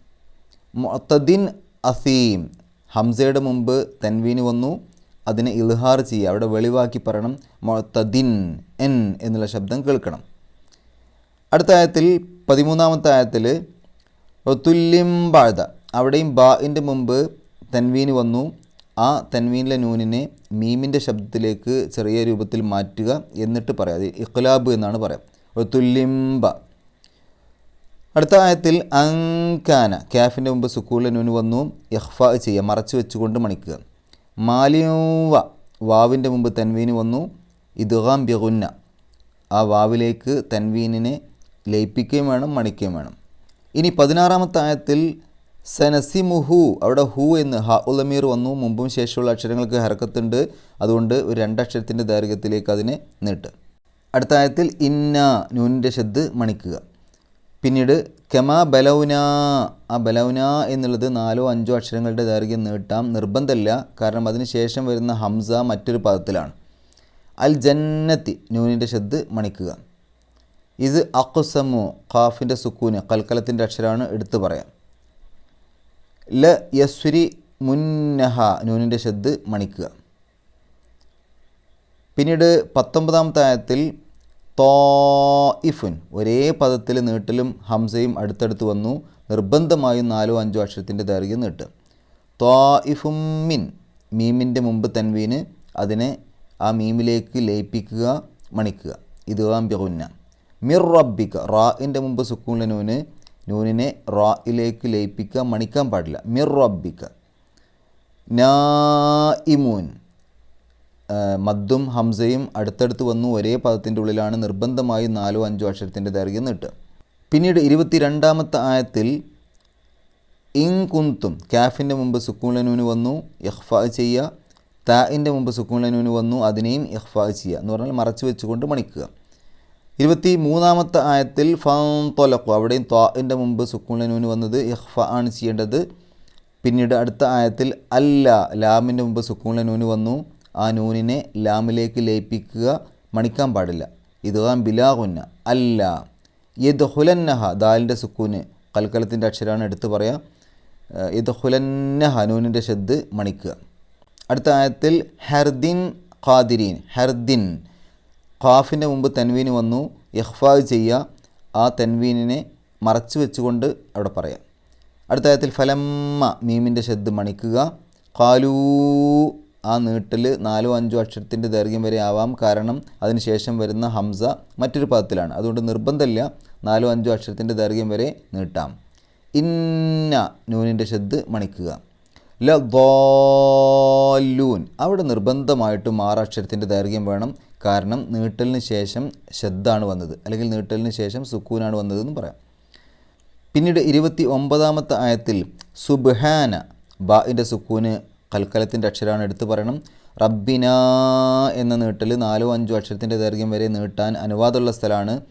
മൊത്തദിൻ അസീം. ഹംസയുടെ മുമ്പ് തൻവീന് വന്നു. അതിനെ ഇൽഹാർ ചെയ്യുക. അവിടെ വെളിവാക്കി പറയണം മുഅത്തദിൻ എൻ എന്നുള്ള ശബ്ദം കേൾക്കണം. അടുത്ത ആയത്തിൽ പതിമൂന്നാമത്തെ ആയത്തിൽ ഒത്തുല്യം ബാഴ്ത അവിടെയും ബാഇന്റെ മുമ്പ് തൻവീന് വന്നു. ആ തൻവീനിലെ നൂനിനെ മീമിന്റെ ശബ്ദത്തിലേക്ക് ചെറിയ രൂപത്തിൽ മാറ്റുക എന്നിട്ട് പറയാം. അത് ഇഖ്ലാബ് എന്നാണ് പറയാം. ഒത്തുല്യംബ അടുത്ത ആയത്തിൽ അങ്കാന ക്യാഫിന്റെ മുമ്പ് സുക്കൂളിലെ നൂന് വന്നു ഇഹ്ഫ ചെയ്യുക മറച്ചു വെച്ചുകൊണ്ട് മണിക്കുക. മാലിയൂവ വാവിന്റെ മുമ്പ് തൻവീന് വന്നു ഇദ്ഗാം ബിഗുന്ന ആ വാവിലേക്ക് തൻവീനിനെ ലയിപ്പിക്കുകയും വേണം മണിക്കുകയും വേണം. ഇനി പതിനാറാമത്തെ ആയത്തിൽ സനസിമുഹു അവിടെ ഹു എന്ന് ഹ ഉലമീർ വന്നു മുമ്പും ശേഷമുള്ള അക്ഷരങ്ങൾക്ക് ഹരക്കത്തുണ്ട് അതുകൊണ്ട് ഒരു രണ്ടക്ഷരത്തിന്റെ ദൈർഘ്യത്തിലേക്ക് അതിനെ നീട്ട്. അടുത്ത ആയത്തിൽ ഇന്ന നൂനിന്റെ ഷെദ് മണിക്കുക. പിന്നീട് കെമാ ബലൗന ആ ബലൗന എന്നുള്ളത് നാലോ അഞ്ചോ അക്ഷരങ്ങളുടെ ദൈർഘ്യം നീട്ടാം നിർബന്ധമില്ല. കാരണം അതിന് ശേഷം വരുന്ന ഹംസ മറ്റൊരു പദത്തിലാണ്. അൽ ജന്നത്തി നൂനിന്റെ ശബ്ദ് മണിക്കുക. ഇത് അക്കുസമു ഖാഫിന്റെ സുക്കൂന് കൽക്കലത്തിന്റെ അക്ഷരമാണ് എടുത്തു പറയാം. ല യസ്വരി മുന്നഹ നൂനിന്റെ ശബ്ദ് മണിക്കുക. പിന്നീട് പത്തൊമ്പതാമത്തെ ആയത്തിൽ തോയിഫുൻ ഒരേ പദത്തിൽ നീട്ടലും ഹംസയും അടുത്തടുത്ത് വന്നു. നിർബന്ധമായും നാലോ അഞ്ചോ അക്ഷരത്തിന്റെ ദൈർഘ്യം നീട്ട്. തോഇഫും മിൻ. മീമിന്റെ മുമ്പ് തൻവീന്. അതിനെ ആ മീമിലേക്ക് ലയിപ്പിക്കുക മണിക്കുക. ഇത് ബിറുന്ന മിർ റബ്ബിക്ക റാഇന്റെ മുമ്പ് സുക്കൂണിലെ നൂന്. നൂനിനെ റായിലേക്ക് ലയിപ്പിക്കുക മണിക്കാൻ പാടില്ല. മിർ റബ്ബിക്ക നാ ഇമൂൻ മദ്ദും ഹംസയും അടുത്തടുത്ത് വന്നു ഒരേ പദത്തിന്റെ ഉള്ളിലാണ് നിർബന്ധമായും നാലോ അഞ്ചോ അക്ഷരത്തിന്റെ ദൈർഘ്യം നീട്ടുക. പിന്നീട് ഇരുപത്തിരണ്ടാമത്തെ ആയത്തിൽ ഇങ് കുന്തും ക്യാഫിന്റെ മുമ്പ് സുക്കൂലനൂന് വന്നു ഇഹ്ഫാ ചെയ്യുക. താഇന്റെ മുമ്പ് സുക്കൂലനൂന് വന്നു അതിനെയും ഇഹ്ഫാ ചെയ്യുക എന്ന് പറഞ്ഞാൽ മറച്ചു വെച്ചുകൊണ്ട് മണിക്കുക. ഇരുപത്തി മൂന്നാമത്തെ ആയത്തിൽ ഫൻ തൊലക്കു അവിടെയും ത്വാഇന്റെ മുമ്പ് സുക്കൂലനൂന് വന്നത് ഇഹ്ഫ ആണ് ചെയ്യേണ്ടത്. പിന്നീട് അടുത്ത ആയത്തിൽ അല്ല ലാമിന്റെ മുമ്പ് സുക്കൂലനൂന് നൂന് വന്നു. ആ നൂനിനെ ലാമിലേക്ക് ലയിപ്പിക്കുക മണിക്കാൻ പാടില്ല. ഇതുകാൻ ബിലാഹുന്ന അല്ല. യത് ഹുലന്നഹ ദാലിന്റെ സുക്കൂന് കൽക്കലത്തിന്റെ അക്ഷരമാണ് എടുത്ത് പറയാം. ഇത് ഹുലന്നഹ നൂനിന്റെ ശബ്ദ് മണിക്കുക. അടുത്ത ആയത്തിൽ ഹർദിൻ ഖാദിരീൻ ഹർദിൻ. ഖാഫിന്റെ മുമ്പ് തൻവീന് വന്നു. യഹ്ഫാ ചെയ്യുക ആ തൻവീനിനെ മറച്ചു വെച്ചുകൊണ്ട് അവിടെ പറയാം. അടുത്ത ആയത്തിൽ ഫലമ്മ മീമിന്റെ ശബ്ദ് മണിക്കുക. കാലൂ ആ നീട്ടിൽ നാലോ അഞ്ചോ അക്ഷരത്തിന്റെ ദൈർഘ്യം വരെ ആവാം. കാരണം അതിനുശേഷം വരുന്ന ഹംസ മറ്റൊരു പദത്തിലാണ്. അതുകൊണ്ട് നിർബന്ധമില്ല നാലോ അഞ്ചോ അക്ഷരത്തിന്റെ ദൈർഘ്യം വരെ നീട്ടാം. ഇന്ന നൂനിന്റെ ശബ്ദ് മണിക്കുക. ല ദോലൂൻ അവിടെ നിർബന്ധമായിട്ടും ആറ് അക്ഷരത്തിന്റെ ദൈർഘ്യം വേണം. കാരണം നീട്ടലിന് ശേഷം ശബ്ദമാണ് വന്നത്. അല്ലെങ്കിൽ നീട്ടലിന് ശേഷം സുക്കൂനാണ് വന്നതെന്ന് പറയാം. പിന്നീട് ഇരുപത്തി ഒമ്പതാമത്തെ ആയത്തിൽ സുബ്ഹാന ബാഇന്റെ സുക്കൂന് കൽക്കലത്തിന്റെ അക്ഷരമാണ് എടുത്തു പറയണം. റബ്ബിന എന്ന നീട്ടൽ നാലോ അഞ്ചോ അക്ഷരത്തിന്റെ ദൈർഘ്യം വരെ നീട്ടാൻ അനുവാദമുള്ള സ്ഥലമാണ്.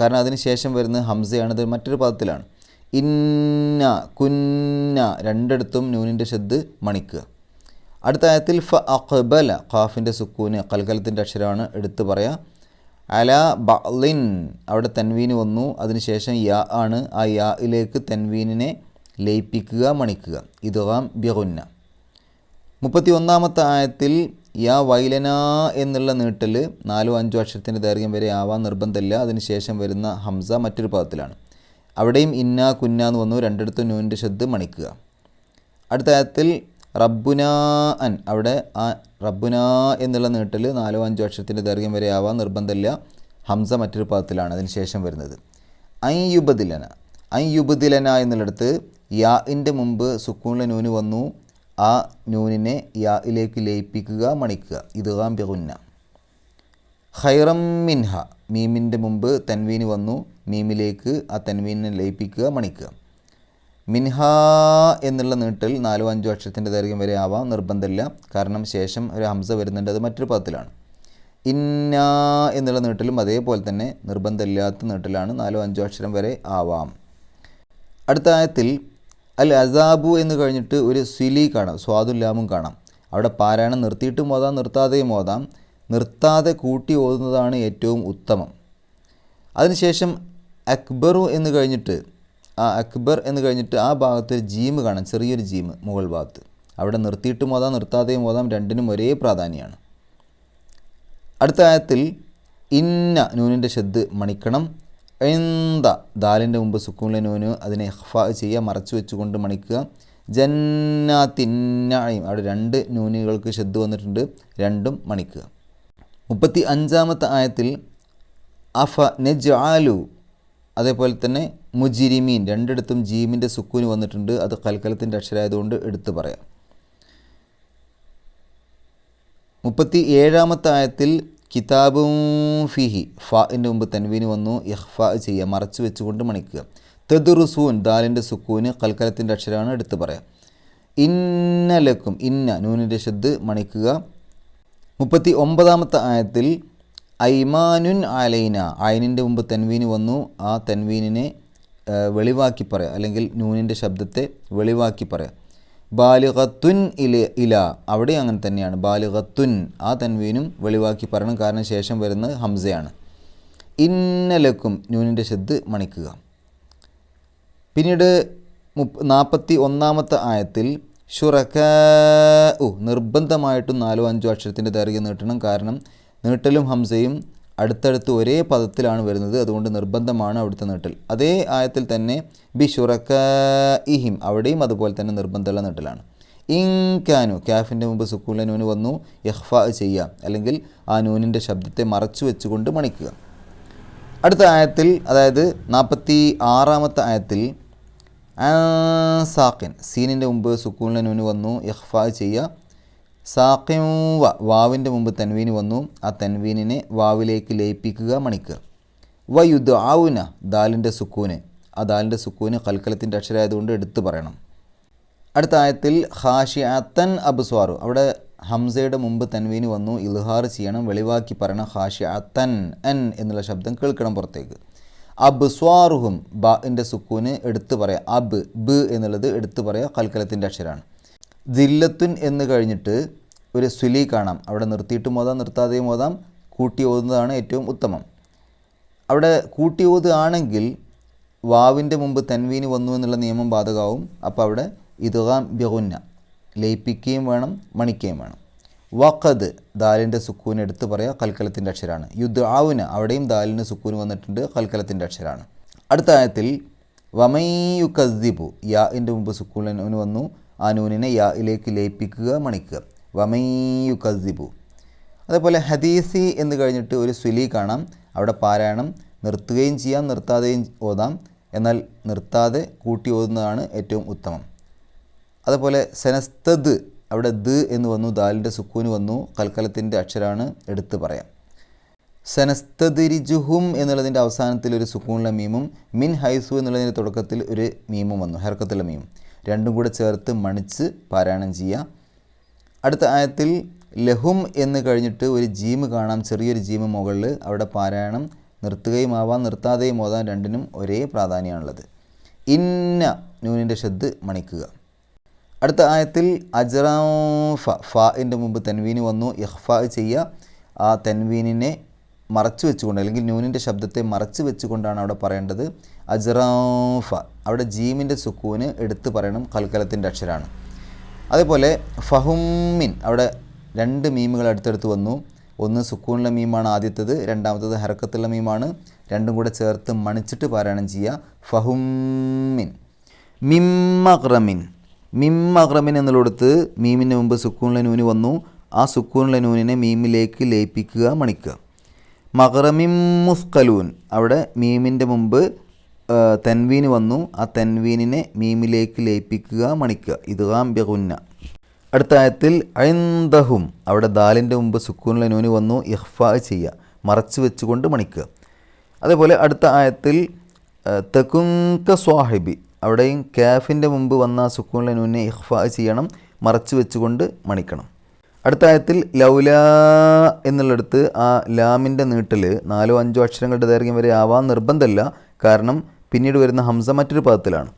കാരണം അതിന് ശേഷം വരുന്ന ഹംസയാണ് ഇത് മറ്റൊരു പദത്തിലാണ്. ഇന്ന കുന്ന രണ്ടിടത്തും നൂനിന്റെ ശബ്ദ് മണിക്കുക. അടുത്ത ആയത്തിൽ ഫ അഖബല ഖാഫിന്റെ സുക്കൂന് കൽക്കലത്തിന്റെ അക്ഷരമാണ് എടുത്തു പറയാം. അല ബലിൻ അവിടെ തൻവീന് വന്നു. അതിനുശേഷം യാ ആണ് ആ യായിലേക്ക് തൻവീനിനെ ലയിപ്പിക്കുക മണിക്കുക. ഇതുവാം ബിഹുന്ന മുപ്പത്തി ഒന്നാമത്തെ ആയത്തിൽ യാ വൈലന എന്നുള്ള നീട്ടൽ നാലോ അഞ്ചോ അക്ഷരത്തിന്റെ ദൈർഘ്യം വരെ ആവാൻ നിർബന്ധമില്ല. അതിനുശേഷം വരുന്ന ഹംസ മറ്റൊരു പദത്തിലാണ്. അവിടെയും ഇന്ന കുന്ന എന്ന് വന്നു. രണ്ടിടത്തും നൂന്റെ ശബ്ദ് മണിക്കുക. അടുത്ത ആയത്തിൽ റബ്ബുന അൻ. അവിടെ ആ റബ്ബുന എന്നുള്ള നീട്ടൽ നാലോ അഞ്ചോ അക്ഷരത്തിന്റെ ദൈർഘ്യം വരെ ആവാൻ നിർബന്ധമില്ല. ഹംസ മറ്റൊരു പദത്തിലാണ് അതിനുശേഷം വരുന്നത്. ഐ യുബദിലന ഐ യുബദിലന എന്നുള്ളിടത്ത് യാഇന്റെ മുമ്പ് സുക്കൂണിലെ നൂന് വന്നു. ആ നൂനിനെ യായിലേക്ക് ലയിപ്പിക്കുക മണിക്കുക. ഇതുകാം ബിറുന്ന ഹൈറം മിൻഹ. മീമിന്റെ മുമ്പ് തൻവീന് വന്നു. മീമിലേക്ക് ആ തൻവീനെ ലയിപ്പിക്കുക മണിക്കുക. മിൻഹ എന്നുള്ള നീട്ടൽ നാലോ അഞ്ചോ അക്ഷരത്തിന്റെ ദൈർഘ്യം വരെ ആവാം. നിർബന്ധമില്ല. കാരണം ശേഷം ഒരു ഹംസ വരുന്നുണ്ട്. അത് മറ്റൊരു പദത്തിലാണ്. ഇന്ന എന്നുള്ള നീട്ടലും അതേപോലെ തന്നെ നിർബന്ധമില്ലാത്ത നീട്ടലാണ് നാലോ അഞ്ചോ അക്ഷരം വരെ ആവാം. അടുത്ത ആയത്തിൽ അൽ അസാബു എന്ന് കഴിഞ്ഞിട്ട് ഒരു സിലി കാണാം സ്വാദുല്ലാമും കാണാം. അവിടെ പാരായണം നിർത്തിയിട്ടും ഓതാം നിർത്താതെയും ഓതാം. നിർത്താതെ കൂട്ടി ഓതുന്നതാണ് ഏറ്റവും ഉത്തമം. അതിനുശേഷം അക്ബറു എന്ന് കഴിഞ്ഞിട്ട് ആ അക്ബർ എന്ന് കഴിഞ്ഞിട്ട് ആ ഭാഗത്ത് ഒരു ജീമ് കാണാം ചെറിയൊരു ജീമ് മുകൾ ഭാഗത്ത്. അവിടെ നിർത്തിയിട്ടും ഓതാം നിർത്താതെയും ഓതാം രണ്ടിനും ഒരേ പ്രാധാന്യമാണ്. അടുത്ത ആയത്തിൽ ഇന്ന നൂനിന്റെ ശബ്ദ് മണിക്കണം. എന്ത ദാലിന്റെ മുമ്പ് സുക്കൂണിലെ നൂന് അതിനെ ഹഫ ചെയ്യുക മറച്ചു വെച്ചുകൊണ്ട് മണിക്കുക. ജന്നാത്തിന്നായും അവിടെ രണ്ട് നൂനുകൾക്ക് ഷെദ് വന്നിട്ടുണ്ട് രണ്ടും മണിക്കുക. മുപ്പത്തി അഞ്ചാമത്തെ ആയത്തിൽ അഫ നെജ് ആലു അതേപോലെ തന്നെ മുജിരിമീൻ രണ്ടിടത്തും ജീമിന്റെ സുക്കൂന് വന്നിട്ടുണ്ട് അത് കൽക്കലത്തിന്റെ അക്ഷരമായതുകൊണ്ട് എടുത്തു പറയാം. മുപ്പത്തി ഏഴാമത്തെ ആയത്തിൽ കിതാബും ഫിഹി ഫാഇന്റെ മുമ്പ് തൻവീന് വന്നു ഇഹ്ഫ ചെയ്യുക മറച്ചു വെച്ചുകൊണ്ട് മണിക്കുക. തെദുറുസൂൻ ദാലിന്റെ സുക്കൂന് കൽക്കലത്തിന്റെ അക്ഷരമാണ് എടുത്തു പറയാം. ഇന്നലക്കും ഇന്ന നൂനിന്റെ ശബ്ദ് മണിക്കുക. മുപ്പത്തി ഒമ്പതാമത്തെ ആയത്തിൽ ഐമാനുൻ അലൈന ആയനിന്റെ മുമ്പ് തൻവീന് വന്നു ആ തൻവീനിനെ വെളിവാക്കി പറയാം അല്ലെങ്കിൽ നൂനിന്റെ ശബ്ദത്തെ വെളിവാക്കി പറയാം. ബാലിഗത്തുൻ ഇല ഇല. അവിടെ അങ്ങനെ തന്നെയാണ്. ബാലിഗത്തുൻ ആ തൻവീനും വെളിവാക്കി പറയണം. കാരണം ശേഷം വരുന്നത് ഹംസയാണ്. ഇന്നലക്കും ന്യൂനിന്റെ ശബ്ദ് മണിക്കുക. പിന്നീട് മുപ്പ നാൽപ്പത്തി ഒന്നാമത്തെ ആയത്തിൽ ഷുറക്ക ഓ നിർബന്ധമായിട്ടും നാലോ അഞ്ചോ അക്ഷരത്തിന്റെ ദൈർഘ്യം നീട്ടണം. കാരണം നീട്ടലും ഹംസയും അടുത്തടുത്ത് ഒരേ പദത്തിലാണ് വരുന്നത്. അതുകൊണ്ട് നിർബന്ധമാണ് അവിടുത്തെ നീട്ടൽ. അതേ ആയത്തിൽ തന്നെ ബി ഷുറക്ക ഇഹിം അവിടെയും അതുപോലെ തന്നെ നിർബന്ധമുള്ള നീട്ടലാണ്. ഇൻകാനു ക്യാഫിന്റെ മുമ്പ് സുക്കൂളിലെ നൂന് വന്നു യഹ്ഫ ചെയ്യുക അല്ലെങ്കിൽ ആ നൂനിന്റെ ശബ്ദത്തെ മറച്ചു വെച്ചുകൊണ്ട് മണിക്കുക. അടുത്ത ആയത്തിൽ അതായത് നാൽപ്പത്തി ആറാമത്തെ ആയത്തിൽ സാക്കിൻ സീനിന്റെ മുമ്പ് സുക്കൂലിന്റെ നൂന് വന്നു യഹ്ഫ ചെയ്യുക സാഖിൻ വ വാവിന്റെ മുമ്പ് തൻവീന് വന്നു. ആ തൻവീനിനെ വാവിലേക്ക് ലയിപ്പിക്കുക മണിക്ക്. വ യുദ്ധ ആവുന ദാലിന്റെ സുക്കൂന്. ആ ദാലിന്റെ സുക്കൂന് കൽക്കലത്തിന്റെ അക്ഷരമായതുകൊണ്ട് എടുത്തു പറയണം. അടുത്ത ആയത്തിൽ ഹാഷി അത്തൻ അബ്സ്വാറു. അവിടെ ഹംസയുടെ മുമ്പ് തൻവീന് വന്നു. ഇൽഹാർ ചെയ്യണം വെളിവാക്കി പറയണം. ഹാഷി അത്തൻ എൻ എന്നുള്ള ശബ്ദം കേൾക്കണം പുറത്തേക്ക്. അബ് അബ്സ്വാറുഹും ബിന്റെ സുക്കൂന് എടുത്തു പറയാം. അബ് ബ് എന്നുള്ളത് എടുത്തു പറയുക കൽക്കലത്തിന്റെ അക്ഷരമാണ് ദില്ലത്തുൻ എന്ന് കഴിഞ്ഞിട്ട് ഒരു സുലി കാണാം. അവിടെ നിർത്തിയിട്ട് മോതാം നിർത്താതെയും മോതാം കൂട്ടി ഓതുന്നതാണ് ഏറ്റവും ഉത്തമം. അവിടെ കൂട്ടി ഓതുകയാണെങ്കിൽ വാവിന്റെ മുമ്പ് തൻവീന് വന്നു എന്നുള്ള നിയമം ബാധകമാവും അപ്പോൾ അവിടെ ഇതുകാം ബഹുന്ന ലയിപ്പിക്കുകയും വേണം മണിക്കുകയും വേണം. വഖദ് ദാലിന്റെ സുക്കൂൻ എടുത്ത് പറയാം കൽക്കലത്തിന്റെ അക്ഷരമാണ് യുദ്ധ ആവുന അവിടെയും ദാലിന് സുക്കൂൻ വന്നിട്ടുണ്ട് കൽക്കലത്തിന്റെ അക്ഷരമാണ് അടുത്ത ആയത്തിൽ വമയ്യു യാ എന്റെ മുമ്പ് സുക്കൂനു വന്നു. ആ നൂനിനെ യായിലേക്ക് ലയിപ്പിക്കുക മണിക്കുക. വമയ്യു കസിബു അതേപോലെ ഹദീസി എന്ന് കഴിഞ്ഞിട്ട് ഒരു സുലി കാണാം. അവിടെ പാരായണം നിർത്തുകയും ചെയ്യാം നിർത്താതെയും ഓതാം. എന്നാൽ നിർത്താതെ കൂട്ടി ഓതുന്നതാണ് ഏറ്റവും ഉത്തമം. അതുപോലെ സെനസ്തദ് അവിടെ ദ് എന്ന് വന്നു ദാലിന്റെ സുക്കൂന് വന്നു കൽക്കലത്തിന്റെ അക്ഷരമാണ് എടുത്തു പറയാം. സനസ്തദിരിജുഹും എന്നുള്ളതിന്റെ അവസാനത്തിൽ ഒരു സുക്കൂണിലെ മീമും മിൻ ഹൈസു എന്നുള്ളതിന്റെ തുടക്കത്തിൽ ഒരു മീമും വന്നു ഹെർക്കത്തിലെ മീമും രണ്ടും കൂടെ ചേർത്ത് മണിച്ച് പാരായണം ചെയ്യുക. അടുത്ത ആയത്തിൽ ലഹും എന്ന് കഴിഞ്ഞിട്ട് ഒരു ജീമ് കാണാം. ചെറിയൊരു ജീമ് മുകളിൽ അവിടെ പാരായണം നിർത്തുകയും ആവാം. നിർത്താതെയും ഓതാം. രണ്ടിനും ഒരേ പ്രാധാന്യമാണുള്ളത്. ഇന്ന നൂനിന്റെ ശബ്ദ് മണിക്കുക. അടുത്ത ആയത്തിൽ അജറാഫ ഫ ഇന്റെ മുമ്പ് തൻവീന് വന്നു. ഇഹ്ഫ ചെയ്യുക. ആ തൻവീനിനെ മറച്ചു വെച്ചുകൊണ്ട് അല്ലെങ്കിൽ നൂനിന്റെ ശബ്ദത്തെ മറച്ചു വെച്ചുകൊണ്ടാണ് അവിടെ പറയേണ്ടത് അജറാഫ. അവിടെ ജീമിന്റെ സുക്കൂന് എടുത്ത് പറയണം കൽക്കലത്തിന്റെ അക്ഷരമാണ് അതേപോലെ ഫഹുമിൻ അവിടെ രണ്ട് മീമുകൾ അടുത്തടുത്ത് വന്നു. ഒന്ന് സുക്കൂണിലെ മീമാണ് ആദ്യത്തേത് രണ്ടാമത്തത് ഹരക്കത്തുള്ള മീമാണ്. രണ്ടും കൂടെ ചേർത്ത് മണിച്ചിട്ട് പാരായണം ചെയ്യുക. ഫഹുമിൻ മിമ്മക്രമിൻ മിമ്മക്രമിൻ എന്നുള്ളടത്ത് മീമിന്റെ മുമ്പ് സുക്കൂണിലെ നൂന് വന്നു. ആ സുക്കൂണിലെ നൂനിനെ മീമിലേക്ക് ലയിപ്പിക്കുക മണിക്കുക. മഗ്രമിം മുസ്കലൂൻ. അവിടെ മീമിന്റെ മുമ്പ് തെൻവീന് വന്നു. ആ തൻവീനിനെ മീമിലേക്ക് ലയിപ്പിക്കുക മണിക്കുക. ഇദ്ഗാം ബഹുന്ന അടുത്ത ആയത്തിൽ ഐന്ദഹും. അവിടെ ദാലിന്റെ മുമ്പ് സുക്കൂനുള്ള നൂന് വന്നു. ഇഹ്ഫ ചെയ്യുക. മറച്ചു വെച്ചുകൊണ്ട് മണിക്കുക. അതേപോലെ അടുത്ത ആയത്തിൽ തെക്കുങ്ക സ്വാഹിബി. അവിടെയും കാഫിന്റെ മുമ്പ് വന്ന സുക്കൂനുള്ള നൂനെ ഇഹ്ഫ ചെയ്യണം. മറച്ചു വെച്ചുകൊണ്ട് മണിക്കണം. അടുത്ത ആയത്തിൽ ലൗല എന്നുള്ളിടത്ത് ആ ലാമിന്റെ നീട്ടിൽ നാലോ അഞ്ചോ അക്ഷരങ്ങളുടെ ദൈർഘ്യം വരെ ആവാൻ നിർബന്ധമല്ല. കാരണം പിന്നീട് വരുന്ന ഹംസ മറ്റൊരു പദത്തിലാണ്.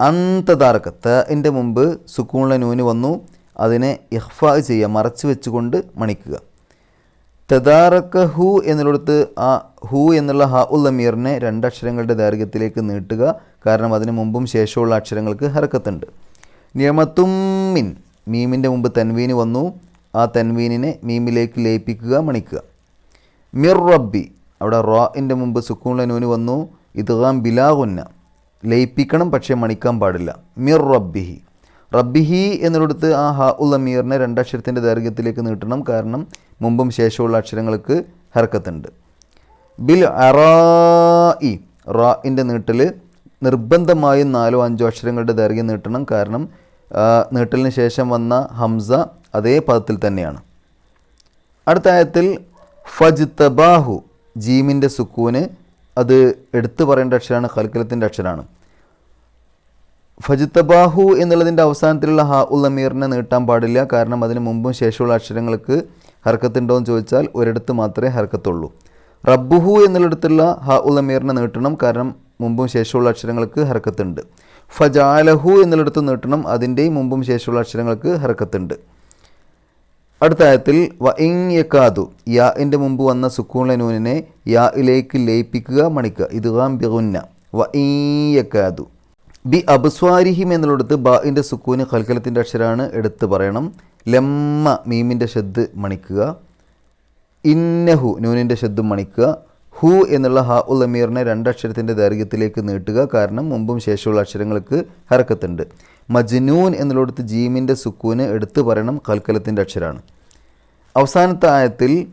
അന്തതാറക്ക തന്റെ മുമ്പ് സുക്കൂണിലെ നൂന് വന്നു. അതിനെ ഇഹ്ഫ ചെയ്യുക മറച്ചു വെച്ചുകൊണ്ട് മണിക്കുക. തദാറക്ക ഹു എന്നുള്ളിടത്ത് ആ ഹു എന്നുള്ള ഹ ഉൽ അമീറിനെ രണ്ടക്ഷരങ്ങളുടെ ദൈർഘ്യത്തിലേക്ക് നീട്ടുക. കാരണം അതിന് മുമ്പും ശേഷമുള്ള അക്ഷരങ്ങൾക്ക് ഹർക്കത്തുണ്ട് ഹറക്കത്തുണ്ട് നിയമത്തുമ്മിൻ മീമിന്റെ മുമ്പ് തൻവീന് വന്നു. ആ തൻവീനിനെ മീമിലേക്ക് ലയിപ്പിക്കുക മണിക്കുക. മിർ റബ്ബി അവിടെ റോഇന്റെ മുമ്പ് സുക്കൂണിലെ നൂന് വന്നു. ഇദ്ഗാം ബിലാഗുന്ന ലയിപ്പിക്കണം പക്ഷേ മണിക്കാൻ പാടില്ല. മിർ റബ്ബിഹി. റബ്ബിഹി എന്നിടത്ത് ആ ഹ ഉൽ അമീറിനെ രണ്ടക്ഷരത്തിന്റെ ദൈർഘ്യത്തിലേക്ക് നീട്ടണം. കാരണം മുമ്പും ശേഷമുള്ള അക്ഷരങ്ങൾക്ക് ഹർക്കത്തുണ്ട്. ബിൽ അറായി റാഇന്റെ നീട്ടൽ നിർബന്ധമായും നാലോ അഞ്ചോ അക്ഷരങ്ങളുടെ ദൈർഘ്യം നീട്ടണം. കാരണം നീട്ടലിന് ശേഷം വന്ന ഹംസ അതേ പദത്തിൽ തന്നെയാണ്. അടുത്ത ആയത്തിൽ ഫജ് തബാഹു ജീമിന്റെ സുക്കൂന് അത് എടുത്തു പറയേണ്ട അക്ഷരമാണ് കൽക്കലത്തിന്റെ അക്ഷരമാണ് ഫജിത്തബാഹു എന്നുള്ളതിന്റെ അവസാനത്തിലുള്ള ഹാ ഉൽ അമീറിനെ നീട്ടാൻ പാടില്ല കാരണം അതിന് മുമ്പും ശേഷമുള്ള അക്ഷരങ്ങൾക്ക് ഹർക്കത്തുണ്ടോ എന്ന് ചോദിച്ചാൽ ഒരിടത്ത് മാത്രമേ ഹർക്കത്തുള്ളൂ. റബ്ബുഹു എന്നുള്ളിടത്തുള്ള ഹാ ഉൽ അമീറിനെ നീട്ടണം കാരണം മുമ്പും ശേഷമുള്ള അക്ഷരങ്ങൾക്ക് ഹർക്കത്തുണ്ട്. ഫജാലഹു എന്നുള്ളിടത്ത് നീട്ടണം അതിന്റെയും മുമ്പും ശേഷമുള്ള അക്ഷരങ്ങൾക്ക് ഹർക്കത്തുണ്ട് അടുത്ത ആയത്തിൽ വ യാ യാഇന്റെ മുമ്പ് വന്ന സുക്കൂണിലെ നൂനിനെ ഇലേക്ക് ലയിപ്പിക്കുക മണിക്കുക. ഇത് ബിഗുന്ന വ ഇയക്കാതു ബി അബ്സ്വാരിഹിം എന്നുള്ളിടത്ത് ബാഇന്റെ സുക്കൂന് കൽക്കലത്തിന്റെ അക്ഷരമാണ് എടുത്ത് പറയണം. ലമ്മ മീമിന്റെ ഷെദ് മണിക്കുക. ഇന്നഹു നൂനിന്റെ ശബ്ദം മണിക്കുക. ഹു എന്നുള്ള ഹ ഉൽ അമീറിനെ രണ്ടക്ഷരത്തിന്റെ ദൈർഘ്യത്തിലേക്ക് നീട്ടുക കാരണം മുമ്പും ശേഷമുള്ള അക്ഷരങ്ങൾക്ക് ഹറക്കത്തുണ്ട് മജ്നൂൻ എന്നുള്ളിടത്ത് ജീമിന്റെ സുക്കൂന് എടുത്തു പറയണം കൽക്കലത്തിന്റെ അക്ഷരമാണ് അവസാനത്തെ ആയത്തിൽ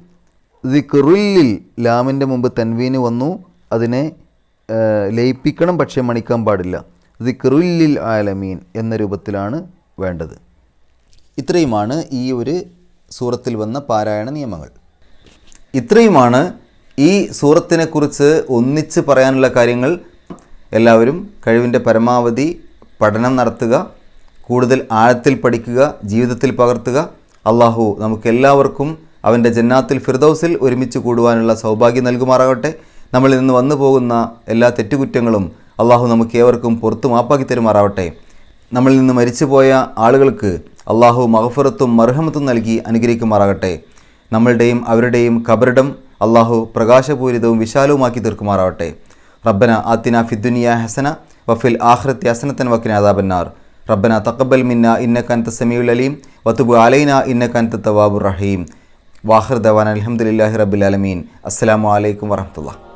ദിക്റുല്ലിൽ ലാമിന്റെ മുമ്പ് തൻവീന് വന്നു. അതിനെ ലയിപ്പിക്കണം പക്ഷേ മണിക്കാൻ പാടില്ല. ദിക്റുല്ലിൽ ആലമീൻ എന്ന രൂപത്തിലാണ് വേണ്ടത്. ഇത്രയുമാണ് ഈ ഒരു സൂറത്തിൽ വന്ന പാരായണ നിയമങ്ങൾ. ഇത്രയുമാണ് ഈ സൂറത്തിനെക്കുറിച്ച് ഒന്നിച്ച് പറയാനുള്ള കാര്യങ്ങൾ എല്ലാവരും കഴിവിന്റെ പരമാവധി പഠനം നടത്തുക കൂടുതൽ ആഴത്തിൽ പഠിക്കുക ജീവിതത്തിൽ പകർത്തുക. അള്ളാഹു നമുക്കെല്ലാവർക്കും അവന്റെ ജന്നാത്തിൽ ഫിർദൌസിൽ ഒരുമിച്ച് കൂടുവാനുള്ള സൗഭാഗ്യം നൽകുമാറാകട്ടെ. നമ്മളിൽ നിന്ന് വന്നു പോകുന്ന എല്ലാ തെറ്റുകുറ്റങ്ങളും അള്ളാഹു നമുക്ക് ഏവർക്കും പുറത്തു മാപ്പാക്കി തരുമാറാവട്ടെ. നമ്മളിൽ നിന്ന് മരിച്ചുപോയ ആളുകൾക്ക് അള്ളാഹു മഹഫറത്തും മർഹമത്തും നൽകി അനുഗ്രഹിക്കുമാറാകട്ടെ. നമ്മളുടെയും അവരുടെയും കബറിടം അള്ളാഹു പ്രകാശപൂരിതവും വിശാലവുമാക്കി തീർക്കുമാറാവട്ടെ. റബ്ബന ആത്തിന ഫിദ്ദുനിയ ഹസന വഫിൽ ആഖ്റത്ത് ഹസനത്തൻ വക്കിന അദാബന്നാർ. റബ്ബന തക്കബൽ മിന്ന ഇന്നക അൻത സമീഉൽ അലീം വത്തുബു അലൈന ഇന്നക അൻത തവാബുർ റഹീം. വാഹിർ ദവാൻ അലഹമുല്ലാഹി റബ്ബിൽ ആലമീൻ. അസ്സലാമു അലൈക്കും വറഹ്മത്തുള്ളാഹി.